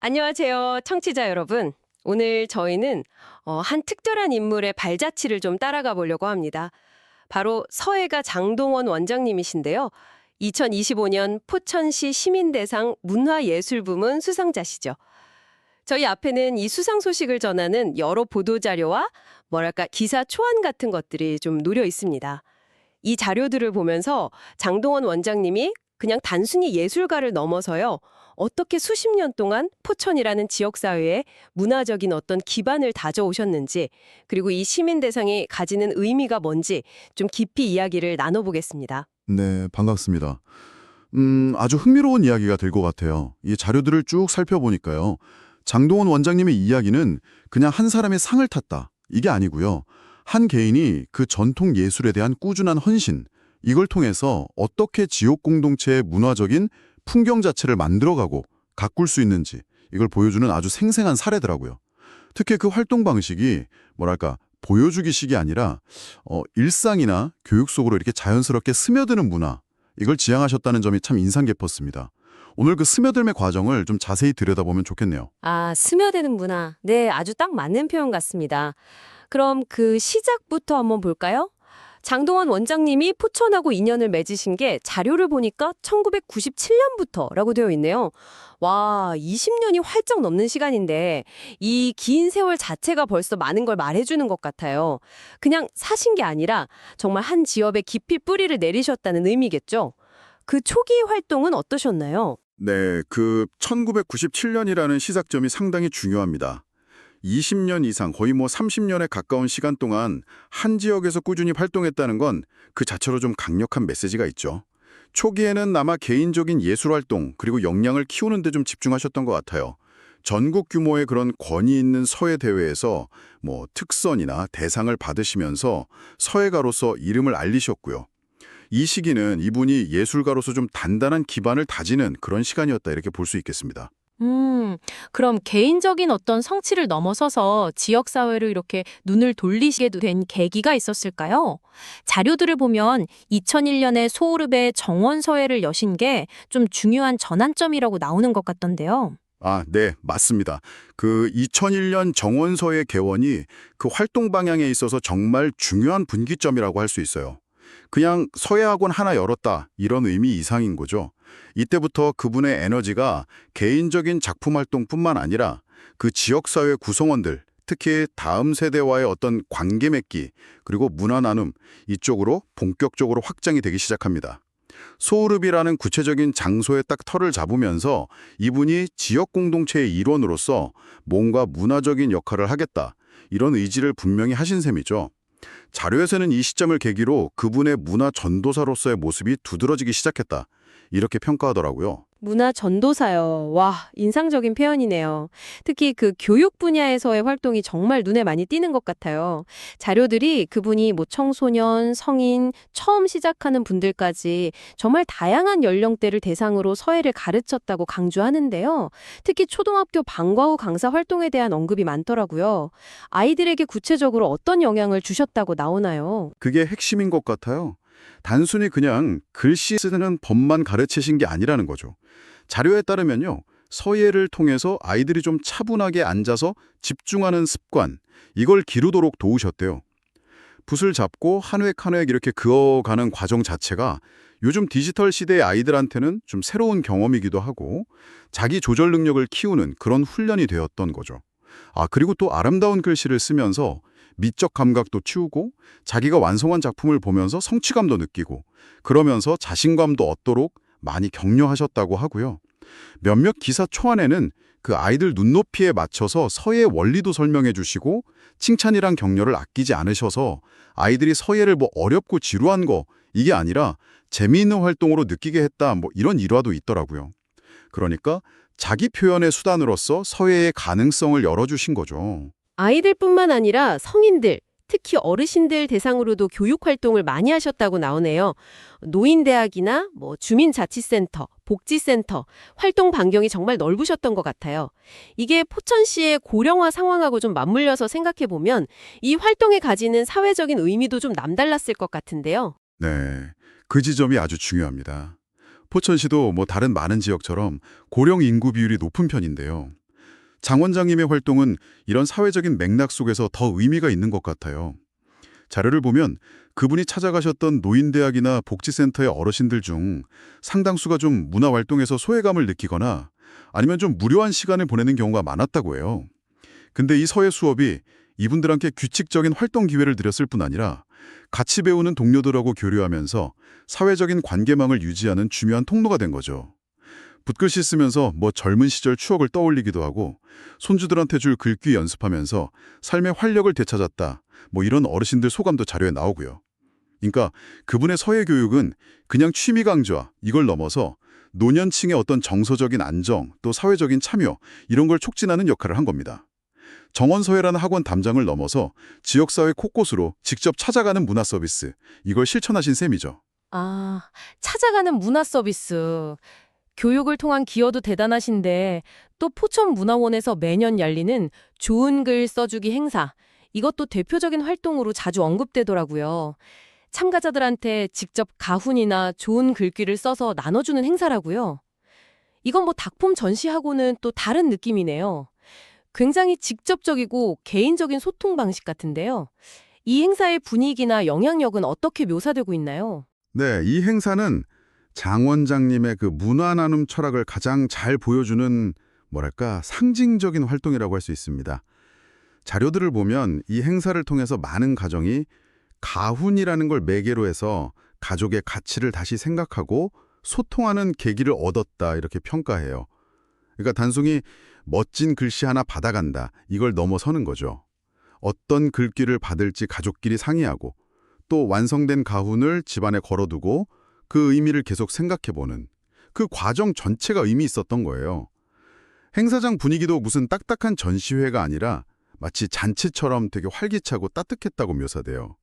안녕하세요, 청취자 여러분. 오늘 저희는 어, 한 특별한 인물의 발자취를 좀 따라가 보려고 합니다. 바로 서해가 장동원 원장님이신데요. 2025년 포천시 시민대상 문화예술부문 수상자시죠. 저희 앞에는 이 수상 소식을 전하는 여러 보도자료와 뭐랄까 기사 초안 같은 것들이 좀 놓여 있습니다. 이 자료들을 보면서 장동원 원장님이 그냥 단순히 예술가를 넘어서요. 어떻게 수십 년 동안 포천이라는 지역사회에 문화적인 어떤 기반을 다져오셨는지 그리고 이 시민 대상이 가지는 의미가 뭔지 좀 깊이 이야기를 나눠보겠습니다. 네, 반갑습니다. 음, 아주 흥미로운 이야기가 될 것 같아요. 이 자료들을 쭉 살펴보니까요. 장동원 원장님의 이야기는 그냥 한 사람의 상을 탔다. 이게 아니고요. 한 개인이 그 전통 예술에 대한 꾸준한 헌신, 이걸 통해서 어떻게 지역 공동체의 문화적인 풍경 자체를 만들어가고 가꿀 수 있는지 이걸 보여주는 아주 생생한 사례더라고요. 특히 그 활동 방식이 뭐랄까 보여주기식이 아니라 어, 일상이나 교육 속으로 이렇게 자연스럽게 스며드는 문화 이걸 지향하셨다는 점이 참 인상 깊었습니다. 오늘 그 스며들의 과정을 좀 자세히 들여다보면 좋겠네요. 아, 스며드는 문화. 네, 아주 딱 맞는 표현 같습니다. 그럼 그 시작부터 한번 볼까요? 장동원 원장님이 포천하고 인연을 맺으신 게 자료를 보니까 1997년부터라고 되어 있네요. 와, 20년이 활쩍 넘는 시간인데 이 긴 세월 자체가 벌써 많은 걸 말해주는 것 같아요. 그냥 사신 게 아니라 정말 한 지역에 깊이 뿌리를 내리셨다는 의미겠죠. 그 초기 활동은 어떠셨나요? 네, 그 1997년이라는 시작점이 상당히 중요합니다. 20년 이상, 거의 뭐 30년에 가까운 시간 동안 한 지역에서 꾸준히 활동했다는 건 그 자체로 좀 강력한 메시지가 있죠. 초기에는 아마 개인적인 예술 활동 그리고 역량을 키우는 데 좀 집중하셨던 것 같아요. 전국 규모의 그런 권위 있는 서예 대회에서 뭐 특선이나 대상을 받으시면서 서예가로서 이름을 알리셨고요. 이 시기는 이분이 예술가로서 좀 단단한 기반을 다지는 그런 시간이었다 이렇게 볼 수 있겠습니다. 음, 그럼 개인적인 어떤 성취를 넘어서서 지역사회로 이렇게 눈을 돌리시게 된 계기가 있었을까요? 자료들을 보면 2001년에 소우르베 정원서회를 여신 게 좀 중요한 전환점이라고 나오는 것 같던데요. 아, 네, 맞습니다. 그 2001년 정원서의 개원이 그 활동 방향에 있어서 정말 중요한 분기점이라고 할 수 있어요. 그냥 서예학원 하나 열었다 이런 의미 이상인 거죠. 이때부터 그분의 에너지가 개인적인 작품 활동뿐만 아니라 그 지역사회 구성원들, 특히 다음 세대와의 어떤 관계 맺기, 그리고 문화 나눔 이쪽으로 본격적으로 확장이 되기 시작합니다. 소우릅이라는 구체적인 장소에 딱 털을 잡으면서 이분이 지역 공동체의 일원으로서 뭔가 문화적인 역할을 하겠다. 이런 의지를 분명히 하신 셈이죠. 자료에서는 이 시점을 계기로 그분의 문화 전도사로서의 모습이 두드러지기 시작했다. 이렇게 평가하더라고요. 문화 전도사요. 와, 인상적인 표현이네요. 특히 그 교육 분야에서의 활동이 정말 눈에 많이 띄는 것 같아요. 자료들이 그분이 뭐 청소년, 성인, 처음 시작하는 분들까지 정말 다양한 연령대를 대상으로 서예를 가르쳤다고 강조하는데요. 특히 초등학교 방과 후 강사 활동에 대한 언급이 많더라고요. 아이들에게 구체적으로 어떤 영향을 주셨다고 나오나요? 그게 핵심인 것 같아요. 단순히 그냥 글씨 쓰는 법만 가르치신 게 아니라는 거죠. 자료에 따르면요. 서예를 통해서 아이들이 좀 차분하게 앉아서 집중하는 습관, 이걸 기르도록 도우셨대요. 붓을 잡고 한 획 한 획 이렇게 그어가는 과정 자체가 요즘 디지털 시대의 아이들한테는 좀 새로운 경험이기도 하고 자기 조절 능력을 키우는 그런 훈련이 되었던 거죠. 아, 그리고 또 아름다운 글씨를 쓰면서 미적 감각도 키우고 자기가 완성한 작품을 보면서 성취감도 느끼고 그러면서 자신감도 얻도록 많이 격려하셨다고 하고요. 몇몇 기사 초안에는 그 아이들 눈높이에 맞춰서 서예 원리도 설명해 주시고 칭찬이랑 격려를 아끼지 않으셔서 아이들이 서예를 뭐 어렵고 지루한 거 이게 아니라 재미있는 활동으로 느끼게 했다 뭐 이런 일화도 있더라고요. 그러니까 자기 표현의 수단으로서 서예의 가능성을 열어주신 거죠. 아이들뿐만 아니라 성인들, 특히 어르신들 대상으로도 교육 활동을 많이 하셨다고 나오네요. 노인대학이나 뭐 주민자치센터, 복지센터, 활동 반경이 정말 넓으셨던 것 같아요. 이게 포천시의 고령화 상황하고 좀 맞물려서 생각해 보면 이 활동에 가지는 사회적인 의미도 좀 남달랐을 것 같은데요. 네, 그 지점이 아주 중요합니다. 포천시도 뭐 다른 많은 지역처럼 고령 인구 비율이 높은 편인데요. 장 원장님의 활동은 이런 사회적인 맥락 속에서 더 의미가 있는 것 같아요. 자료를 보면 그분이 찾아가셨던 노인대학이나 복지센터의 어르신들 중 상당수가 좀 문화활동에서 소외감을 느끼거나 아니면 좀 무료한 시간을 보내는 경우가 많았다고 해요. 근데 이 서예 수업이 이분들한테 규칙적인 활동 기회를 드렸을 뿐 아니라 같이 배우는 동료들하고 교류하면서 사회적인 관계망을 유지하는 중요한 통로가 된 거죠. 붓글씨 쓰면서 뭐 젊은 시절 추억을 떠올리기도 하고 손주들한테 줄 글귀 연습하면서 삶의 활력을 되찾았다. 뭐 이런 어르신들 소감도 자료에 나오고요. 그러니까 그분의 서예 교육은 그냥 취미 강좌 이걸 넘어서 노년층의 어떤 정서적인 안정 또 사회적인 참여 이런 걸 촉진하는 역할을 한 겁니다. 정원서예라는 학원 담장을 넘어서 지역사회 곳곳으로 직접 찾아가는 문화 서비스 이걸 실천하신 셈이죠. 아, 찾아가는 문화 서비스. 교육을 통한 기여도 대단하신데 또 포천 문화원에서 매년 열리는 좋은 글 써주기 행사. 이것도 대표적인 활동으로 자주 언급되더라고요. 참가자들한테 직접 가훈이나 좋은 글귀를 써서 나눠주는 행사라고요. 이건 뭐 작품 전시하고는 또 다른 느낌이네요. 굉장히 직접적이고 개인적인 소통 방식 같은데요. 이 행사의 분위기나 영향력은 어떻게 묘사되고 있나요? 네, 이 행사는 장 원장님의 그 문화 나눔 철학을 가장 잘 보여주는 뭐랄까 상징적인 활동이라고 할 수 있습니다. 자료들을 보면 이 행사를 통해서 많은 가정이 가훈이라는 걸 매개로 해서 가족의 가치를 다시 생각하고 소통하는 계기를 얻었다 이렇게 평가해요. 그러니까 단순히 멋진 글씨 하나 받아간다 이걸 넘어서는 거죠. 어떤 글귀를 받을지 가족끼리 상의하고 또 완성된 가훈을 집안에 걸어두고 그 의미를 계속 생각해보는 그 과정 전체가 의미 있었던 거예요. 행사장 분위기도 무슨 딱딱한 전시회가 아니라 마치 잔치처럼 되게 활기차고 따뜻했다고 묘사돼요.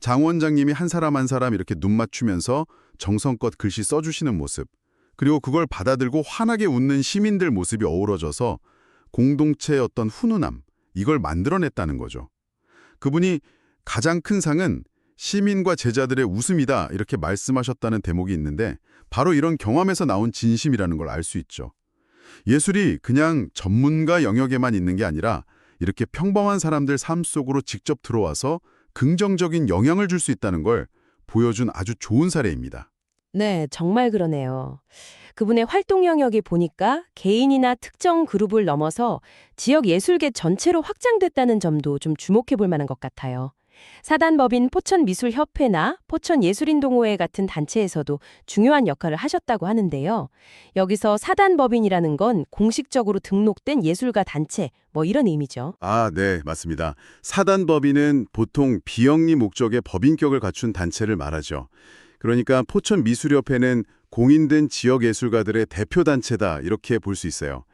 장 원장님이 한 사람 한 사람 이렇게 눈 맞추면서 정성껏 글씨 써주시는 모습, 그리고 그걸 받아들고 환하게 웃는 시민들 모습이 어우러져서 공동체의 어떤 훈훈함, 이걸 만들어냈다는 거죠. 그분이 가장 큰 상은 시민과 제자들의 웃음이다 이렇게 말씀하셨다는 대목이 있는데 바로 이런 경험에서 나온 진심이라는 걸 알 수 있죠. 예술이 그냥 전문가 영역에만 있는 게 아니라 이렇게 평범한 사람들 삶 속으로 직접 들어와서 긍정적인 영향을 줄 수 있다는 걸 보여준 아주 좋은 사례입니다. 네, 정말 그러네요. 그분의 활동 영역이 보니까 개인이나 특정 그룹을 넘어서 지역 예술계 전체로 확장됐다는 점도 좀 주목해 볼 만한 것 같아요. 사단법인 포천미술협회나 포천예술인동호회 같은 단체에서도 중요한 역할을 하셨다고 하는데요. 여기서 사단법인이라는 건 공식적으로 등록된 예술가 단체, 뭐 이런 의미죠. 아, 네, 맞습니다. 사단법인은 보통 비영리 목적의 법인격을 갖춘 단체를 말하죠. 그러니까 포천미술협회는 공인된 지역 예술가들의 대표 단체다 이렇게 볼 수 있어요.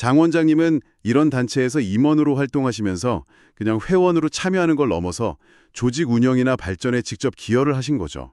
장 원장님은 이런 단체에서 임원으로 활동하시면서 그냥 회원으로 참여하는 걸 넘어서 조직 운영이나 발전에 직접 기여를 하신 거죠.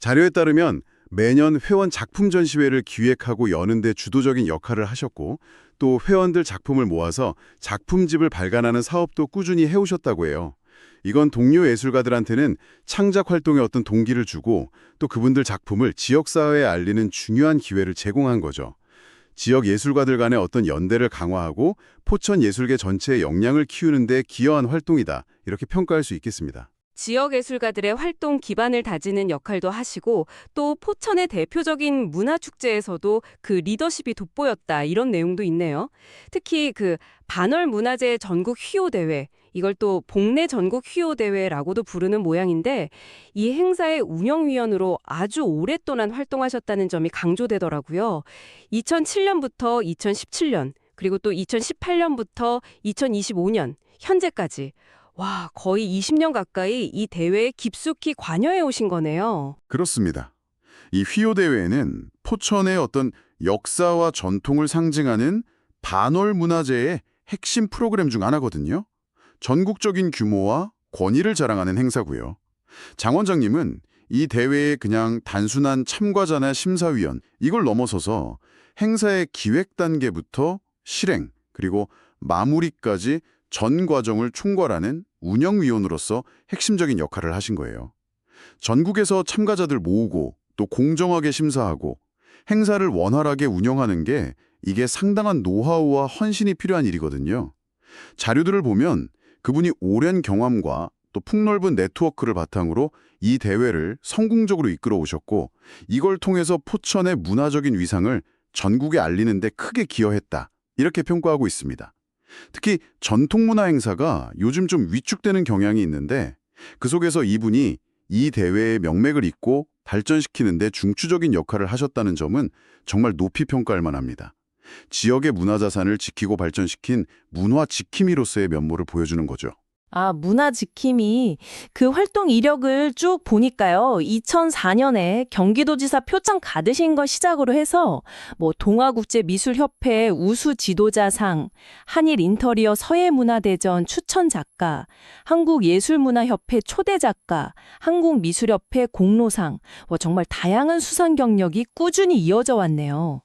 자료에 따르면 매년 회원 작품 전시회를 기획하고 여는 데 주도적인 역할을 하셨고 또 회원들 작품을 모아서 작품집을 발간하는 사업도 꾸준히 해오셨다고 해요. 이건 동료 예술가들한테는 창작 활동에 어떤 동기를 주고 또 그분들 작품을 지역사회에 알리는 중요한 기회를 제공한 거죠. 지역 예술가들 간의 어떤 연대를 강화하고 포천 예술계 전체의 역량을 키우는 데 기여한 활동이다. 이렇게 평가할 수 있겠습니다. 지역 예술가들의 활동 기반을 다지는 역할도 하시고 또 포천의 대표적인 문화축제에서도 그 리더십이 돋보였다 이런 내용도 있네요. 특히 그 반월 문화제 전국 휘호 대회 이걸 또 복내 전국 휘호 대회라고도 부르는 모양인데 이 행사의 운영위원으로 아주 오랫동안 활동하셨다는 점이 강조되더라고요. 2007년부터 2017년 그리고 또 2018년부터 2025년 현재까지 와, 거의 20년 가까이 이 대회에 깊숙이 관여해 오신 거네요. 그렇습니다. 이 휘호 대회는 포천의 어떤 역사와 전통을 상징하는 반월 문화제의 핵심 프로그램 중 하나거든요. 전국적인 규모와 권위를 자랑하는 행사고요. 장 원장님은 이 대회에 그냥 단순한 참가자나 심사위원 이걸 넘어서서 행사의 기획 단계부터 실행 그리고 마무리까지 전 과정을 총괄하는 운영위원으로서 핵심적인 역할을 하신 거예요. 전국에서 참가자들 모으고 또 공정하게 심사하고 행사를 원활하게 운영하는 게 이게 상당한 노하우와 헌신이 필요한 일이거든요. 자료들을 보면 그분이 오랜 경험과 또 폭넓은 네트워크를 바탕으로 이 대회를 성공적으로 이끌어 오셨고 이걸 통해서 포천의 문화적인 위상을 전국에 알리는 데 크게 기여했다. 이렇게 평가하고 있습니다. 특히 전통문화 행사가 요즘 좀 위축되는 경향이 있는데 그 속에서 이분이 이 대회의 명맥을 잇고 발전시키는 데 중추적인 역할을 하셨다는 점은 정말 높이 평가할 만합니다. 지역의 문화자산을 지키고 발전시킨 문화 지킴이로서의 면모를 보여주는 거죠. 아, 문화 지킴이 그 활동 이력을 쭉 보니까요. 2004년에 경기도지사 표창 받으신 걸 시작으로 해서 뭐 동아국제미술협회 우수 지도자상, 한일 인터리어 서예문화대전 추천 작가, 한국예술문화협회 초대 작가, 한국미술협회 공로상, 뭐 정말 다양한 수상 경력이 꾸준히 이어져 왔네요.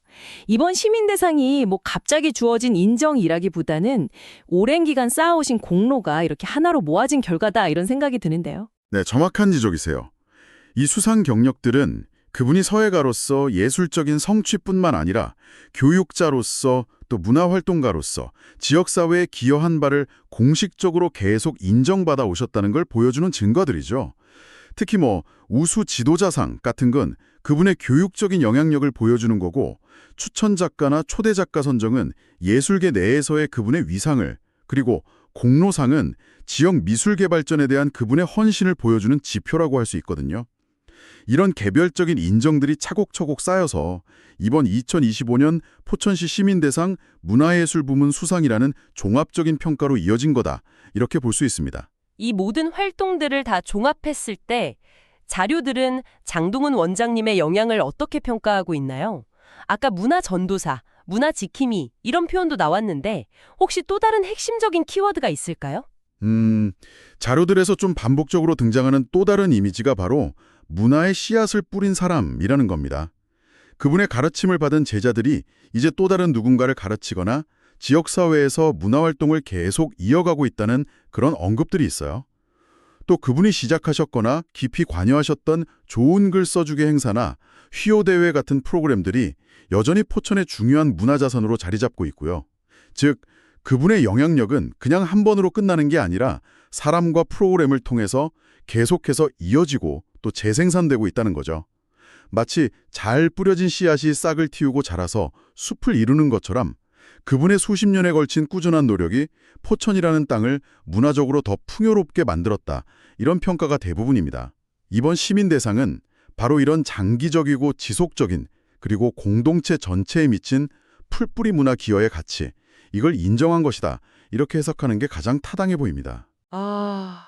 이번 시민대상이 뭐 갑자기 주어진 인정이라기보다는 오랜 기간 쌓아오신 공로가 이렇게 하나로 모아진 결과다 이런 생각이 드는데요. 네, 정확한 지적이세요. 이 수상 경력들은 그분이 서예가로서 예술적인 성취뿐만 아니라 교육자로서 또 문화활동가로서 지역사회에 기여한 바를 공식적으로 계속 인정받아 오셨다는 걸 보여주는 증거들이죠. 특히 뭐 우수 지도자상 같은 건 그분의 교육적인 영향력을 보여주는 거고 추천 작가나 초대 작가 선정은 예술계 내에서의 그분의 위상을 그리고 공로상은 지역 미술 개발전에 대한 그분의 헌신을 보여주는 지표라고 할 수 있거든요. 이런 개별적인 인정들이 차곡차곡 쌓여서 이번 2025년 포천시 시민대상 문화예술 부문 수상이라는 종합적인 평가로 이어진 거다. 이렇게 볼 수 있습니다. 이 모든 활동들을 다 종합했을 때 자료들은 장동훈 원장님의 영향을 어떻게 평가하고 있나요? 아까 문화 전도사, 문화 지킴이 이런 표현도 나왔는데 혹시 또 다른 핵심적인 키워드가 있을까요? 음, 자료들에서 좀 반복적으로 등장하는 또 다른 이미지가 바로 문화의 씨앗을 뿌린 사람이라는 겁니다. 그분의 가르침을 받은 제자들이 이제 또 다른 누군가를 가르치거나 지역사회에서 문화활동을 계속 이어가고 있다는 그런 언급들이 있어요. 또 그분이 시작하셨거나 깊이 관여하셨던 좋은 글 써주기 행사나 휘호대회 같은 프로그램들이 여전히 포천의 중요한 문화자산으로 자리 잡고 있고요. 즉, 그분의 영향력은 그냥 한 번으로 끝나는 게 아니라 사람과 프로그램을 통해서 계속해서 이어지고 또 재생산되고 있다는 거죠. 마치 잘 뿌려진 씨앗이 싹을 틔우고 자라서 숲을 이루는 것처럼 그분의 수십 년에 걸친 꾸준한 노력이 포천이라는 땅을 문화적으로 더 풍요롭게 만들었다. 이런 평가가 대부분입니다. 이번 시민대상은 바로 이런 장기적이고 지속적인 그리고 공동체 전체에 미친 풀뿌리 문화 기여의 가치, 이걸 인정한 것이다. 이렇게 해석하는 게 가장 타당해 보입니다. 아,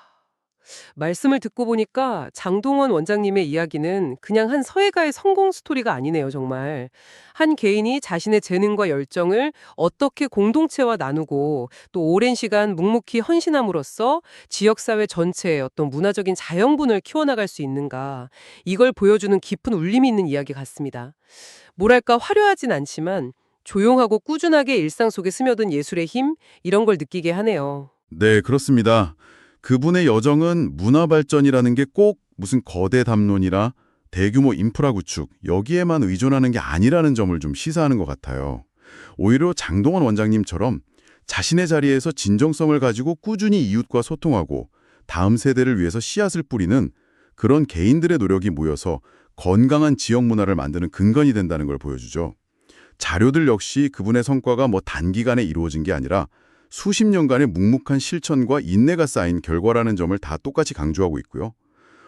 말씀을 듣고 보니까 장동원 원장님의 이야기는 그냥 한 서예가의 성공 스토리가 아니네요, 정말. 한 개인이 자신의 재능과 열정을 어떻게 공동체와 나누고 또 오랜 시간 묵묵히 헌신함으로써 지역사회 전체의 어떤 문화적인 자연분을 키워나갈 수 있는가. 이걸 보여주는 깊은 울림이 있는 이야기 같습니다. 뭐랄까 화려하진 않지만 조용하고 꾸준하게 일상 속에 스며든 예술의 힘, 이런 걸 느끼게 하네요. 네, 그렇습니다. 그분의 여정은 문화 발전이라는 게 꼭 무슨 거대 담론이라 대규모 인프라 구축 여기에만 의존하는 게 아니라는 점을 좀 시사하는 것 같아요. 오히려 장동원 원장님처럼 자신의 자리에서 진정성을 가지고 꾸준히 이웃과 소통하고 다음 세대를 위해서 씨앗을 뿌리는 그런 개인들의 노력이 모여서 건강한 지역 문화를 만드는 근간이 된다는 걸 보여주죠. 자료들 역시 그분의 성과가 뭐 단기간에 이루어진 게 아니라 수십 년간의 묵묵한 실천과 인내가 쌓인 결과라는 점을 다 똑같이 강조하고 있고요.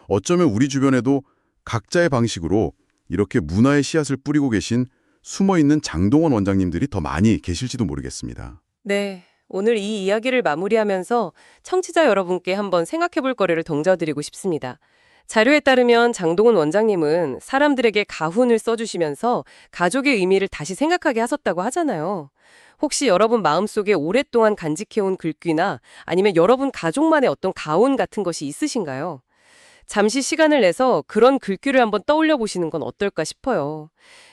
어쩌면 우리 주변에도 각자의 방식으로 이렇게 문화의 씨앗을 뿌리고 계신 숨어있는 장동원 원장님들이 더 많이 계실지도 모르겠습니다. 네. 오늘 이 이야기를 마무리하면서 청취자 여러분께 한번 생각해 볼 거리를 던져드리고 싶습니다. 자료에 따르면 장동훈 원장님은 사람들에게 가훈을 써주시면서 가족의 의미를 다시 생각하게 하셨다고 하잖아요. 혹시 여러분 마음속에 오랫동안 간직해온 글귀나 아니면 여러분 가족만의 어떤 가훈 같은 것이 있으신가요? 잠시 시간을 내서 그런 글귀를 한번 떠올려 보시는 건 어떨까 싶어요.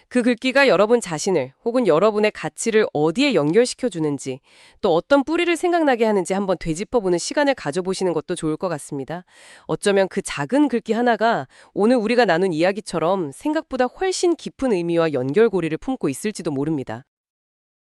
그 글귀가 여러분 자신을 혹은 여러분의 가치를 어디에 연결시켜 주는지 또 어떤 뿌리를 생각나게 하는지 한번 되짚어 보는 시간을 가져보시는 것도 좋을 것 같습니다. 어쩌면 그 작은 글귀 하나가 오늘 우리가 나눈 이야기처럼 생각보다 훨씬 깊은 의미와 연결고리를 품고 있을지도 모릅니다.